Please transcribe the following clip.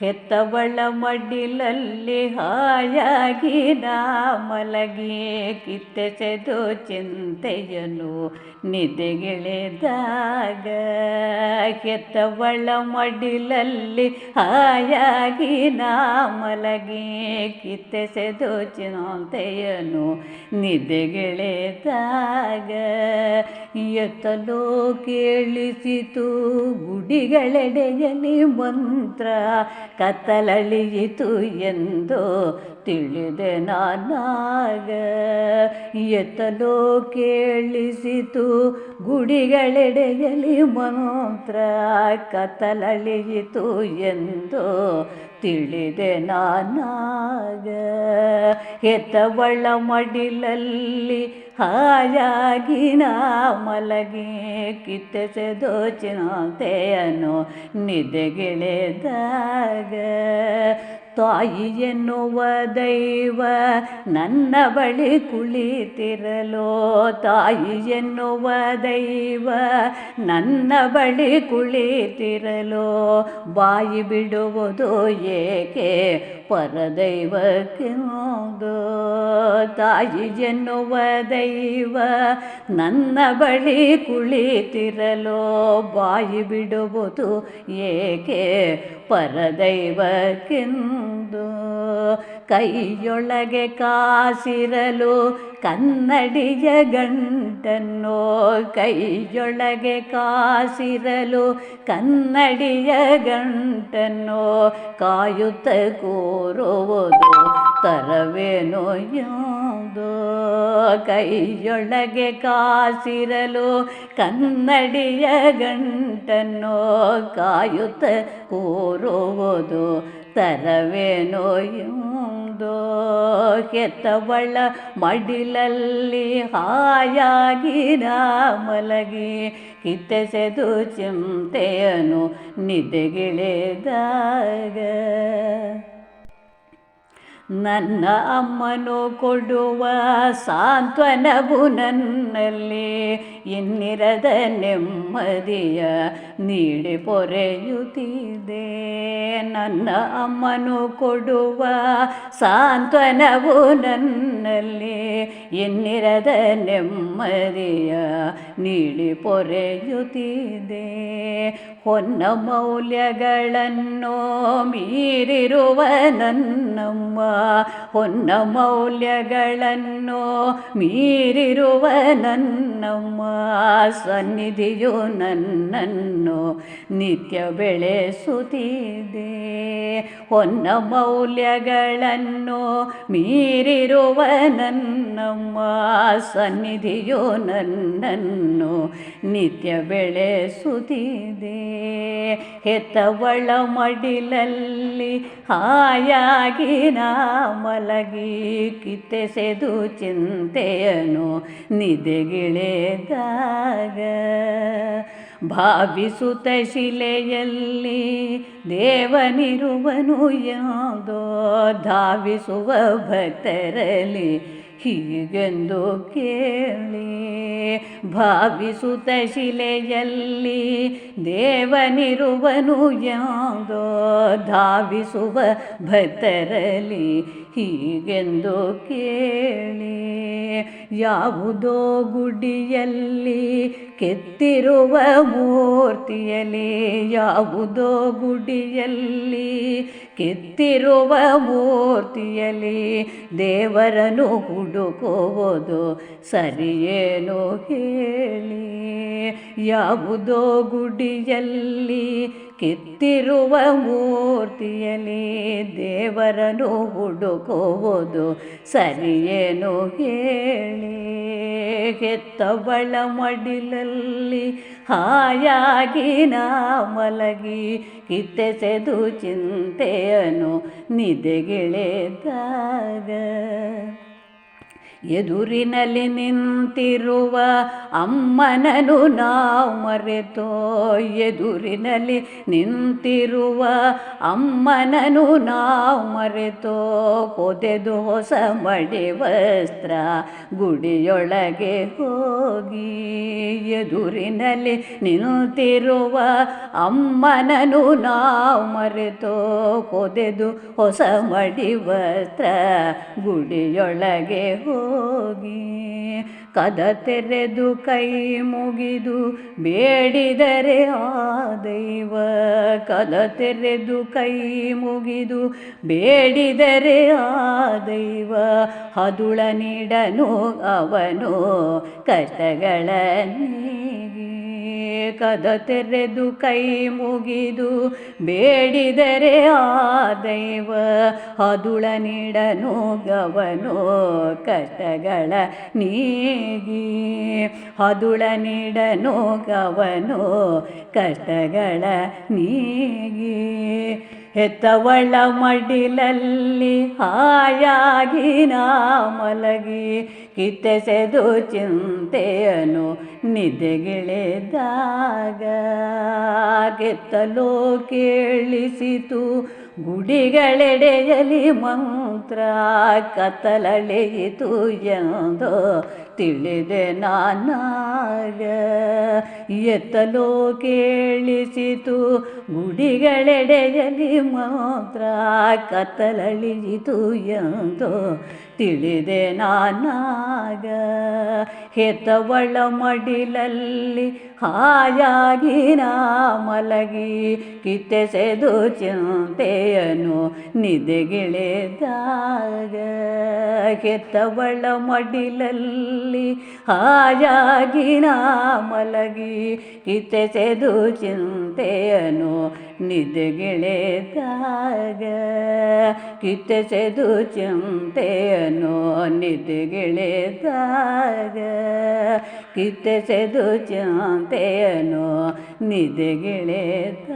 ಹೆತ್ತವಳ ಮಡಿಲಲ್ಲಿ ಹಾಯಾಗಿ ನಾ ಮಲಗಿ ಕಿತ್ತೆಸೆದು ಚಿಂತೆಯನು ನಿದೆಗಿಳಿದಾಗ ಹೆತ್ತವಳ ಮಡಿಲಲ್ಲಿ ಹಾಯಾಗಿ ನಾ ಮಲಗಿ ಕಿತ್ತೆಸೆದು ಚಿಂತೆಯನು ನಿದೆಗಿಳಿದಾಗ ಎತ್ತಲೋ ಕೇಳಿಸಿತು ಗುಡಿಗಳೆಡೆಯಲಿ ಮಂತ್ರ ಕತ್ತಲಳಿಯಿತು ಎಂದು ತಿಳಿದೆ ನಾನಾಗ. ಎತ್ತಲೋ ಕೇಳಿಸಿತು ಗುಡಿಗಳೆಡೆಯಲಿ ಮಂತ್ರ ಕತ್ತಲಳಿಯಿತು ಎಂದು ತಿಳಿದೆ ನಾನಾಗ. ಎತ್ತವಳ ಮಡಿಲಲ್ಲಿ ಹಾಯಾಗಿ ನಾ ಮಲಗಿ ತೆಯನು ನಿದ್ದೆಗಿಳಿದಾಗ. ತಾಯಿ ಎನ್ನುವ ದೈವ, ನನ್ನ ಬಳಿ ಕುಳಿತಿರಲೋ. ತಾಯಿ ಎನ್ನುವ ದೈವ, ನನ್ನ ಬಳಿ ಕುಳಿತಿರಲೋ. ಬಾಯಿ ಬಿಡುವುದು ಏಕೆ? ಪರದೈವಕ್ಕೆಂದು ತಾಯಿ ಎನ್ನುವ ದೈವ, ನನ್ನ ಬಳಿ ಕುಳಿತಿರಲೋ, ಬಾಯಿ ಬಿಡುವುದು ಏಕೆ ಪರದೈವಕ್ಕೆಂದು? ಕೈಯೊಳಗೆ ಕಾಸಿರಲು ಕನ್ನಡಿಯ ಗಂಟನ್ನು, ಕೈಯೊಳಗೆ ಕಾಸಿರಲು ಕನ್ನಡಿಯ ಗಂಟನ್ನು ಕಾಯುತ್ತ ಕೂರುವುದು ತರವೇನೋ ಯಾವುದು ಕೈಯೊಳಗೆ ಕಾಸಿರಲು ಕನ್ನಡಿಯ ಗಂಟನ್ನು ಕಾಯುತ್ತ ಕೂರುವುದು ತರವೇನೋ ಎಂದು ಕೆತ್ತವಳ ಮಡಿಲಲ್ಲಿ ಹಾಯಾಗಿ ನಾ ಮಲಗಿ ಕಿತ್ತೆಸೆದು ಚಿಂತೆಯನು ನಿದ್ದೆಗಿಳಿದಾಗ. ನನ್ನ ಅಮ್ಮನು ಕೊಡುವ ಸಾಂತ್ವನವು ನನ್ನಲ್ಲಿ ಇನ್ನಿರದ ನೆಮ್ಮದಿಯ ನೀಡಿ ಪೊರೆಯುತ್ತಿದೆ. ನನ್ನ ಅಮ್ಮನು ಕೊಡುವ ಸಾಂತ್ವನವು ನನ್ನಲ್ಲಿ ಇನ್ನಿರದ ನೆಮ್ಮದಿಯ ನೀಡಿ ಪೊರೆಯುತ್ತಿದೆ. ಹೊನ್ನ ಮೌಲ್ಯಗಳನ್ನು ಮೀರಿರುವ ನನ್ನಮ್ಮ ಹೊನ್ನ ಮೌಲ್ಯಗಳನ್ನು ಮೀರಿರುವ ನನ್ನಮ್ಮ, ಸನ್ನಿಧಿಯು ನನ್ನನ್ನು ನಿತ್ಯ ಬೆಳೆಸುತ್ತಿದೆ. ಹೊನ್ನ ಮೌಲ್ಯಗಳನ್ನು ಮೀರಿರುವ ನನ್ನಮ್ಮ, ಸನ್ನಿಧಿಯು ನನ್ನನ್ನು ನಿತ್ಯ ಬೆಳೆಸುತ್ತಿದೆ. ಹೆತ್ತವಳ ಮಡಿಲಲ್ಲಿ ಹಾಯಾಗಿ ನಾ ಮಲಗಿ ಕಿತ್ತೆಸೆದು ಚಿಂತೆಯನು ನಿದ್ದೆಗಿಳಿದಾಗ ಭಾವಿಸುತ್ತ ಶಿಲೆಯಲ್ಲಿ ದೇವನಿರುವನು ಯಾವುದೋ ಧಾವಿಸುವ ಭಕ್ತರಲ್ಲಿ ಹೀಗೆಂದು ಕೇಳಿ. ಭಾವಿಸುತ್ತ ಶಿಲೆಯಲ್ಲಿ ದೇವನಿರುವನು ಯಾವುದೋ ಧಾವಿಸುವ ಭಕ್ತರಲ್ಲಿ ಹೀಗೆಂದು ಕೇಳಿ. ಯಾವುದೋ ಗುಡಿಯಲ್ಲಿ ಕೆತ್ತಿರುವ ಮೂರ್ತಿಯಲ್ಲಿ ಯಾವುದೋ ಗುಡಿಯಲ್ಲಿ ಕೆತ್ತಿರುವ ಮೂರ್ತಿಯಲ್ಲಿ ದೇವರನ್ನು ಹುಡುಕುವುದು ಸರಿಯೇನು ಹೇಳಿ. ಯಾವುದೋ ಗುಡಿಯಲ್ಲಿ ಕೆತ್ತಿರುವ ಮೂರ್ತಿಯಲ್ಲಿ ದೇವರನ್ನು ಹುಡುಕುವುದು ಸರಿಯೇನು ಹೇಳಿ? ಕೆತ್ತವಳ ಮಡಿಲಲ್ಲಿ ಹಾಯಾಗಿ ನಾ ಮಲಗಿ ಕಿತ್ತೆಸೆದು ಚಿಂತೆಯನ್ನು ನಿದ್ದೆಗಿಳಿದಾಗ ಎದುರಿನಲ್ಲಿ ನಿಂತಿರುವ ಅಮ್ಮನನು ನಾವು ಮರೆತೋ, ಎದುರಿನಲ್ಲಿ ನಿಂತಿರುವ ಅಮ್ಮನನು ನಾವು ಮರೆತೋ ಕೊದೆದು ಹೊಸ ಮಡಿ ವಸ್ತ್ರ ಗುಡಿಯೊಳಗೆ ಹೋಗಿ, ಎದುರಿನಲ್ಲಿ ನಿಂತಿರುವ ಅಮ್ಮನನು ನಾವು ಮರೆತೋ ಕೊದೆದು ಹೊಸ ಮಡಿ ವಸ್ತ್ರ ಗುಡಿಯೊಳಗೆ ಹೋಗಿ ಕದ ತೆರೆದು ಕೈ ಮುಗಿದು ಬೇಡಿದರೆ ಆ ದೈವ, ಕದ ತೆರೆದು ಕೈ ಮುಗಿದು ಬೇಡಿದರೆ ಆ ದೈವ, ಹದುಳ ನೀಡನು ಅವನು ಕಷ್ಟಗಳ ಕದ ತೆರೆದು ಕೈ ಮುಗಿದು ಬೇಡಿದರೆ ಆ ದೈವ, ಅದುಳ ನೀಡನು ಗವನು ಕಷ್ಟಗಳ ನೀಗಿ. ಅದುಳ ನೀಡನು ಗವನು ಕಷ್ಟಗಳ ನೀಗಿ. ಹೆತ್ತವಳ ಮಡಿಲಲ್ಲಿ ಹಾಯಾಗಿ ನಾ ಮಲಗಿ. ಕಿತ್ತೆಸೆದು ಚಿಂತೆಯನು ನಿದ್ದೆಗಿಳಿದಾಗ. ಕೆತ್ತಲೋ ಕೇಳಿಸಿತು ಗುಡಿಗಳೆಡೆಯಲಿ ಮಂತ್ರ ಕತ್ತಲಳೆಯಿತು ಎಂದೋ ತಿಳಿದೆ ನಾನಾಗ ಎತ್ತಲೋ ಕೇಳಿಸಿತು ಗುಡಿಗಳೆಡೆಯಲ್ಲಿ ಮಾತ್ರ ಕತ್ತಲಳಿಯಿತು ಎಂದು ತಿಳಿದೆ ನಾನಾಗ. ಹೆತ್ತವಳ ಮಡಿಲಲ್ಲಿ ಹಾಯಾಗಿ ನಾ ಮಲಗಿ, ಕಿತ್ತೆಸೆದು ಚಿಂತೆಯನು ನಿದೆಗಿಳೆದಾಗ ಹೆತ್ತವಳ ಮಡಿಲಲ್ಲಿ ಹಾಯಾಗಿ ನಾ ಮಲಗಿ ಕಿತ್ತೆಸೆದು ಚಿಂತೆಯನು ನಿದ್ದೆಗಿಳಿದಾಗ ಕಿತ್ತೆಸೆದು ಚಿಂತೆಯನು ನಿದ್ದೆಗಿಳಿದಾಗ ಕಿತ್ತೆಸೆದು ಚಿಂತೆಯನು ನಿದ್ದೆಗಿಳಿದಾಗ